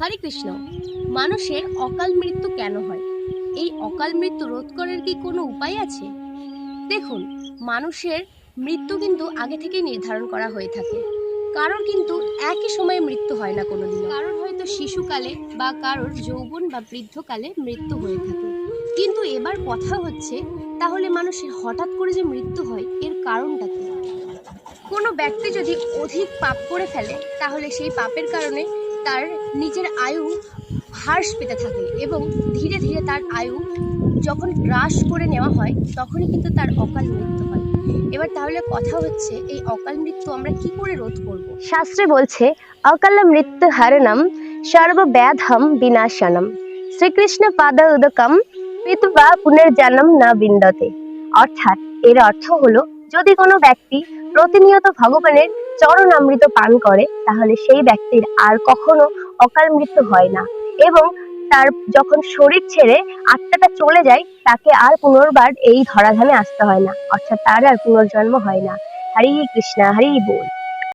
হরে কৃষ্ণ, মানুষের অকাল মৃত্যু কেন হয়? এই অকাল মৃত্যু রোধ করার কি কোনো উপায় আছে? দেখুন, মানুষের মৃত্যু কিন্তু আগে থেকেই নির্ধারণ করা হয়ে থাকে। কারোর কিন্তু একই সময়ে মৃত্যু হয় না কোনো দিন কারোর হয়তো শিশুকালে বা কারোর যৌবন বা বৃদ্ধকালে মৃত্যু হয়ে থাকে। কিন্তু এবার কথা হচ্ছে, তাহলে মানুষের হঠাৎ করে যে মৃত্যু হয়, এর কারণটা কি? কোনো ব্যক্তি যদি অধিক পাপ করে ফেলে, তাহলে সেই পাপের কারণে তার নিজের আয়ু হ্রাস পেতে থাকে এবং ধীরে ধীরে তার আয়ু যখন গ্রাস করে নেওয়া হয়, তখনই কিন্তু তার অকাল মৃত্যু হয়। এবার তাহলে কথা হচ্ছে, এই অকাল মৃত্যু আমরা কি করে রোধ করব? শাস্ত্রে বলছে, অকাল মৃত্যু হরণম সর্বব্যাধম বিনাশনম। শ্রীকৃষ্ণ পাদ উদকম পিতবা পুনর্জন্ম না বিন্দতে। অর্থাৎ এর অর্থ হলো, যদি কোনো ব্যক্তি প্রতিনিয়ত ভগবানের চরণ অমৃত পান করে, তাহলে সেই ব্যক্তির আর কখনো অকাল মৃত্যু হয় না। এবং তার যখন শরীর ছেড়ে আত্মাটা চলে যায়, তাকে আর পুনর্বার এই ধরাধামে আসতে হয় না। অর্থাৎ তার আর পুনর্জন্ম হয় না। হরি কৃষ্ণা, হরি বল।